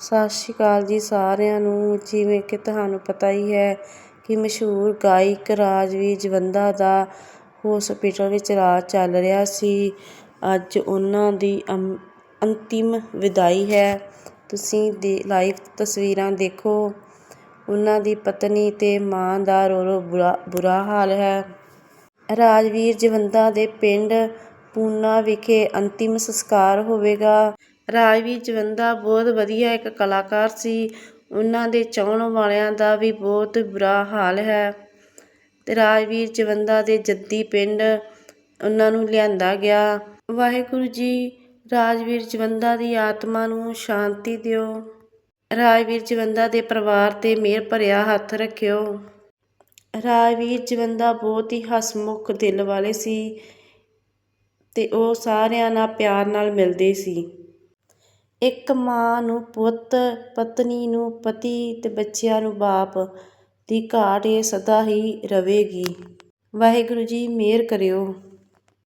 ਸਤਿ ਸ਼੍ਰੀ ਅਕਾਲ ਜੀ ਸਾਰਿਆਂ ਨੂੰ। ਜਿਵੇਂ ਕਿ ਤੁਹਾਨੂੰ ਪਤਾ ਹੀ ਹੈ ਕਿ ਮਸ਼ਹੂਰ ਗਾਇਕ ਰਾਜਵੀਰ ਜਵੰਦਾ ਦਾ ਹੌਸਪੀਟਲ ਵਿੱਚ ਇਲਾਜ ਚੱਲ ਰਿਹਾ ਸੀ। ਅੱਜ ਉਹਨਾਂ ਦੀ ਅੰ, ਅੰਤਿਮ ਵਿਦਾਈ ਹੈ। ਤੁਸੀਂ ਦੇ ਲਾਈਵ ਤਸਵੀਰਾਂ ਦੇਖੋ। ਉਹਨਾਂ ਦੀ ਪਤਨੀ ਅਤੇ ਮਾਂ ਦਾ ਰੋ ਰੋ ਬੁਰਾ ਬੁਰਾ ਹਾਲ ਹੈ। ਰਾਜਵੀਰ ਜਵੰਦਾ ਦੇ ਪਿੰਡ ਪੂਨਾ ਵਿਖੇ ਅੰਤਿਮ ਸੰਸਕਾਰ ਹੋਵੇਗਾ। ਰਾਜਵੀਰ ਜਵੰਦਾ ਬਹੁਤ ਵਧੀਆ ਇੱਕ ਕਲਾਕਾਰ ਸੀ। ਉਹਨਾਂ ਦੇ ਚਾਹੁਣ ਵਾਲਿਆਂ ਦਾ ਵੀ ਬਹੁਤ ਬੁਰਾ ਹਾਲ ਹੈ। ਅਤੇ ਰਾਜਵੀਰ ਜਵੰਦਾ ਦੇ ਜੱਦੀ ਪਿੰਡ ਉਹਨਾਂ ਨੂੰ ਲਿਆਂਦਾ ਗਿਆ। ਵਾਹਿਗੁਰੂ ਜੀ, ਰਾਜਵੀਰ ਜਵੰਦਾ ਦੀ ਆਤਮਾ ਨੂੰ ਸ਼ਾਂਤੀ ਦਿਓ। ਰਾਜਵੀਰ ਜਵੰਦਾ ਦੇ ਪਰਿਵਾਰ ਤੇ ਮਿਹਰ ਭਰਿਆ ਹੱਥ ਰੱਖਿਓ। ਰਾਜਵੀਰ ਜਵੰਦਾ ਬਹੁਤ ਹੀ ਹਸਮੁਖ ਦਿਲ ਵਾਲੇ ਸੀ ਤੇ ਉਹ ਸਾਰਿਆਂ ਨਾਲ ਪਿਆਰ ਨਾਲ ਮਿਲਦੇ ਸੀ। ਇੱਕ ਮਾਂ ਨੂੰ ਪੁੱਤ, ਪਤਨੀ ਨੂੰ ਪਤੀ ਅਤੇ ਬੱਚਿਆਂ ਨੂੰ ਬਾਪ ਦੀ ਘਾਟ ਇਹ ਸਦਾ ਹੀ ਰਵੇਗੀ। ਵਾਹਿਗੁਰੂ ਜੀ, ਮਿਹਰ ਕਰਿਓ।